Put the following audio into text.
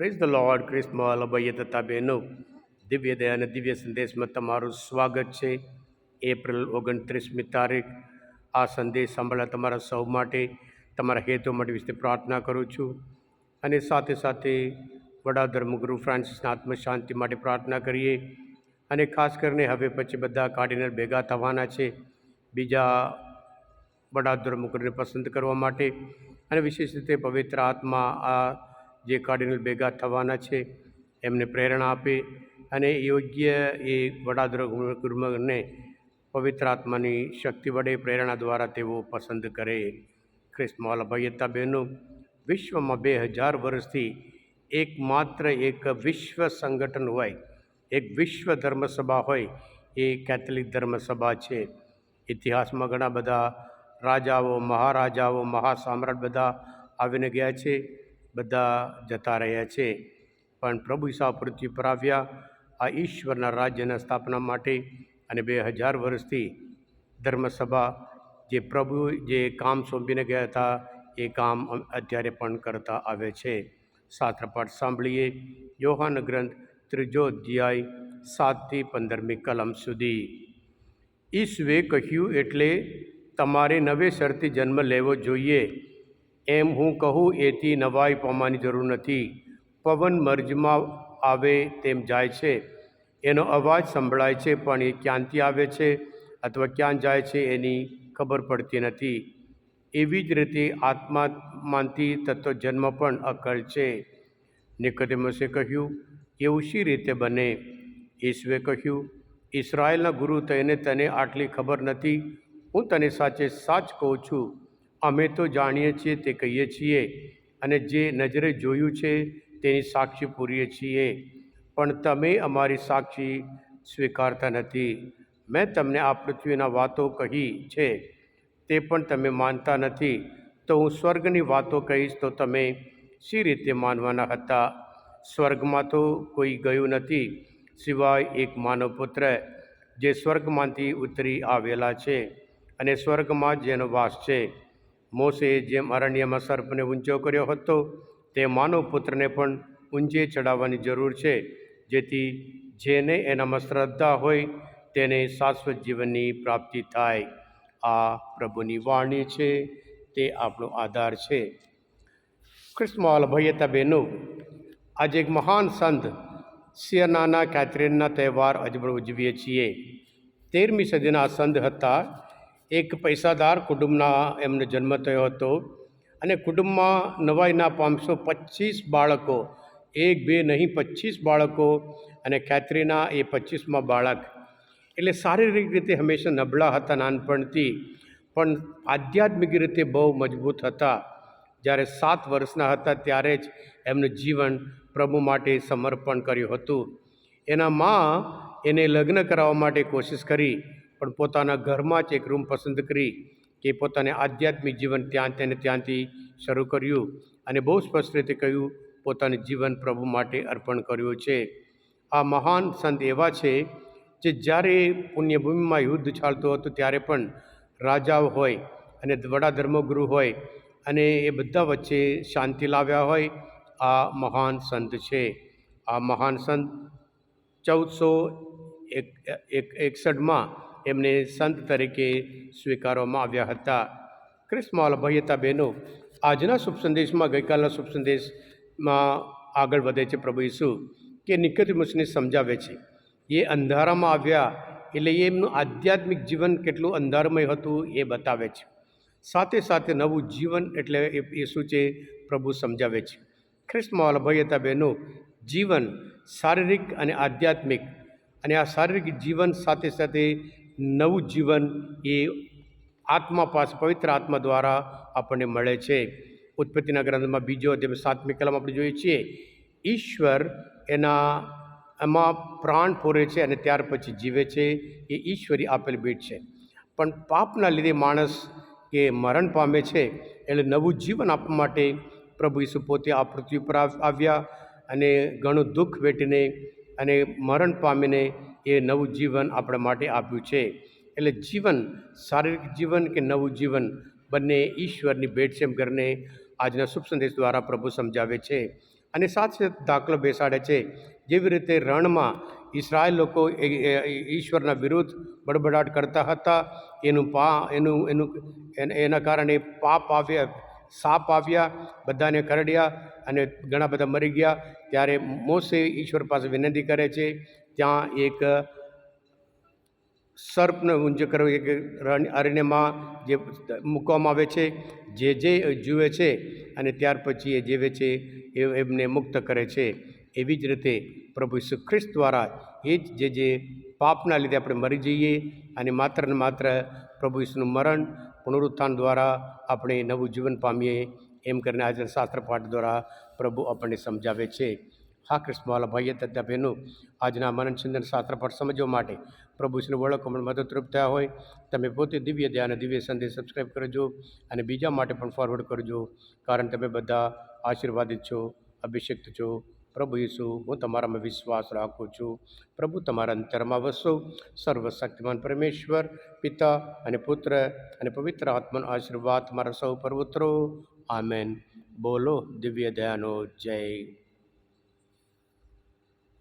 Praise the lord ક્રિસ્મલ અભય તથા બહેનો દિવ્ય દયા અને દિવ્ય સંદેશમાં તમારું સ્વાગત છે એપ્રિલ ઓગણત્રીસમી તારીખ આ સંદેશ સાંભળવા તમારા સૌ માટે તમારા હેતુ માટે વિશે પ્રાર્થના કરું છું અને સાથે સાથે વડા ધર્મગુરુ ફ્રાન્સિસના આત્મશાંતિ માટે પ્રાર્થના કરીએ અને ખાસ કરીને હવે પછી બધા કાર્ડિનલ ભેગા થવાના છે બીજા વડા ધર્મગુરુને પસંદ કરવા માટે અને વિશેષ રીતે પવિત્ર આત્મા આ જે કાર્ડિનલ ભેગા થવાના છે, એમને પ્રેરણા આપે અને યોગ્ય એ વડા ધર્મગુરુને પવિત્ર આત્માની શક્તિ વડે પ્રેરણા દ્વારા તેઓ પસંદ કરે. ખ્રિસ્તમાલ અભયતા બહેનો, વિશ્વમાં બે હજાર વર્ષથી એકમાત્ર એક વિશ્વ સંગઠન હોય, એક વિશ્વ ધર્મસભા હોય, એ કેથલિક ધર્મસભા છે. ઇતિહાસમાં ઘણા બધા રાજાઓ, મહારાજાઓ, મહાસામ્રાટ બધા આવીને ગયા છે. બધા જતા રહ્યા છે. પણ પ્રભુ ઈસા પૃથ્વી પર આવ્યા. આ ઈશ્વરના રાજ્યના સ્થાપના માટે અને બે હજાર વર્ષથી ધર્મસભા જે પ્રભુ જે કામ સોંપીને ગયા હતા, એ કામ અત્યારે પણ કરતા આવે છે. શાસ્ત્રપાઠ સાંભળીએ. યોહાન ગ્રંથ ત્રીજો અધ્યાય સાતથી પંદરમી કલમ સુધી. ઈશ્વે કહ્યું એટલે તમારે નવેસરથી જન્મ લેવો જોઈએ. એમ હું કહું, એથી નવાઈ પામવાની જરૂર નથી. પવન મર્જમાં આવે તેમ જાય છે. એનો અવાજ સંભળાય છે, પણ એ ક્યાંથી આવે છે અથવા ક્યાં જાય છે એની ખબર પડતી નથી. એવી જ રીતે આત્મામાંથી તત્વ જન્મ પણ અકળ છે. નિકોદેમસે કહ્યું એવું શી રીતે બને. ઈશ્વે કહ્યું ઇસરાયલના ગુરુ થઈને તને આટલી ખબર નથી. હું તને સાચે સાચ કહું છું. અમે તો જાણીએ છીએ તે કહીએ છીએ અને જે નજરે જોયું છે તેની સાક્ષી પૂરીએ છીએ. પણ તમે અમારી સાક્ષી સ્વીકારતા નથી. મેં તમને આ પૃથ્વીના વાતો કહી છે, તે પણ તમે માનતા નથી. તો હું સ્વર્ગની વાતો કહીશ તો તમે શી રીતે માનવાના હતા? સ્વર્ગમાં તો કોઈ ગયું નથી, સિવાય એક માનવપુત્ર જે સ્વર્ગમાંથી ઉતરી આવેલા છે અને સ્વર્ગમાં જેનો વાસ છે. મોસે જેમ અરણ્યમાં સર્પને ઊંચો કર્યો હતો, તે માનવ પુત્રને પણ ઊંચે ચડાવવાની જરૂર છે, જેથી જેને એનામાં શ્રદ્ધા હોય, તેને શાશ્વત જીવનની પ્રાપ્તિ થાય. આ પ્રભુની વાણી છે, તે આપણો આધાર છે. ક્રિસ્મોલ ભૈયતા બહેનો આજે એક મહાન સંત સિયનાના કેથરીનના તહેવાર અજબળ ઉજવીએ છીએ. તેરમી સદીના આ સંત હતા એક પૈસાદાર કુટુંબના એમનો જન્મ થયો હતો અને કુટુંબમાં નવાઈના પાંચસો પચીસ બાળકો, એક, બે નહીં, પચીસ બાળકો અને કેથરીના એ પચીસમાં બાળક. એટલે શારીરિક રીતે હંમેશા નબળા હતા નાનપણથી, પણ આધ્યાત્મિક રીતે બહુ મજબૂત હતા. જ્યારે સાત વર્ષના હતા ત્યારે જ એમનું જીવન પ્રભુ માટે સમર્પણ કર્યું હતું. એના મા એને લગ્ન કરાવવા માટે કોશિશ કરી. પણ પોતાના ઘરમાં જ એક રૂમ પસંદ કરી કે પોતાને આધ્યાત્મિક જીવન ત્યાં તેને ત્યાંથી શરૂ કર્યું અને બહુ સ્પષ્ટ રીતે કહ્યું, પોતાનું જીવન પ્રભુ માટે અર્પણ કર્યું છે. આ મહાન સંત એવા છે જે જ્યારે પુણ્યભૂમિમાં યુદ્ધ ચાલતું હતું ત્યારે પણ રાજાઓ હોય અને વડા ધર્મગુરુ હોય અને એ બધા વચ્ચે શાંતિ લાવ્યા હોય, આ મહાન સંત છે. આ મહાન સંત ચૌદસો એક એક, એકસઠમાં એમને સંત તરીકે સ્વીકારવામાં આવ્યા હતા. ક્રિસ્મોલ ભયતા બહેનો, આજના શુભ સંદેશમાં ગઈકાલના શુભ સંદેશમાં આગળ વધે છે પ્રભુ ઈસુ, કે નિકોદેમસને સમજાવે છે. એ અંધારામાં આવ્યા એટલે એમનું આધ્યાત્મિક જીવન કેટલું અંધારમય હતું એ બતાવે છે. સાથે સાથે નવું જીવન એટલે એ શું છે પ્રભુ સમજાવે છે. ખ્રિસ્તમાં અભયતા બહેનો, જીવન શારીરિક અને આધ્યાત્મિક અને આ શારીરિક જીવન સાથે સાથે નવું જીવન એ આત્મા પાસે પવિત્ર આત્મા દ્વારા આપણને મળે છે. ઉત્પત્તિના ગ્રંથમાં બીજો અધ્યાય સાતમી કલમ આપણે જોઈએ છીએ. ઈશ્વર એના, એમાં પ્રાણ પૂરે છે અને ત્યાર પછી જીવે છે. એ ઈશ્વરી આપેલ ભેટ છે. પણ પાપના લીધે માણસ કે મરણ પામે છે એટલે નવું જીવન આપવા માટે પ્રભુ ઈસુ પોતે આ પૃથ્વી પર આવ્યા અને ઘણું દુઃખ વેઠીને અને મરણ પામીને એ નવું જીવન આપણા માટે આપ્યું છે. એટલે જીવન, શારીરિક જીવન કે નવું જીવન બંને ઈશ્વરની ભેટ છે એમ કરીને આજના શુભ સંદેશ દ્વારા પ્રભુ સમજાવે છે. અને સાથે દાખલો બેસાડે છે. જેવી રીતે રણમાં ઈસરાયલ લોકો એ- ઈશ્વરના વિરુદ્ધ બડબડાટ કરતા હતા. એનું પા, એનું, એન- એના કારણે પાપ આવ્યા, સાપ આવ્યા, બધાને કરડ્યા અને ઘણા બધા મરી ગયા. ત્યારે મોસે ઈશ્વર પાસે વિનંતી કરે છે ત્યાં એક સર્પનો ઊંજ કરો એક રણ અરણ્યમાં જે મૂકવામાં આવે છે, જે જે જુએ છે અને ત્યાર પછી એ જીવે છે એ એમને મુક્ત કરે છે. એવી જ રીતે પ્રભુ ઈસુ ખ્રિસ્ત દ્વારા એ જ જે જે પાપના લીધે આપણે મરી જઈએ અને માત્ર ને માત્ર પ્રભુ ઈસુનું મરણ પુનરુત્થાન દ્વારા આપણે નવું જીવન પામીએ એમ કરીને આજે શાસ્ત્ર પાઠ દ્વારા પ્રભુ આપણને સમજાવે છે. હા કૃષ્ણવાલા ભાઈએ તથા બહેનો આજના મનન ચિંતન શાસ્ત્ર પર સમજવા માટે પ્રભુ વિષ્ણુ પણ મદદરૂપ થયા હોય, તમે પોતે દિવ્ય ધ્યાન દિવ્ય સંદેશ સબસ્ક્રાઈબ કરજો અને બીજા માટે પણ ફોરવર્ડ કરજો, કારણ તમે બધા આશીર્વાદિત છો, અભિષિક્ત છો. પ્રભુ ઈસુ, હું તમારામાં વિશ્વાસ રાખું છું. પ્રભુ, તમારા અંતરમાં વસો. સર્વશક્તિમાન પરમેશ્વર, પિતા અને પુત્ર અને પવિત્ર આત્માનો આશીર્વાદ તમારા સૌ પર ઉતરો. આમેન. બોલો, દિવ્ય દયાનો જય.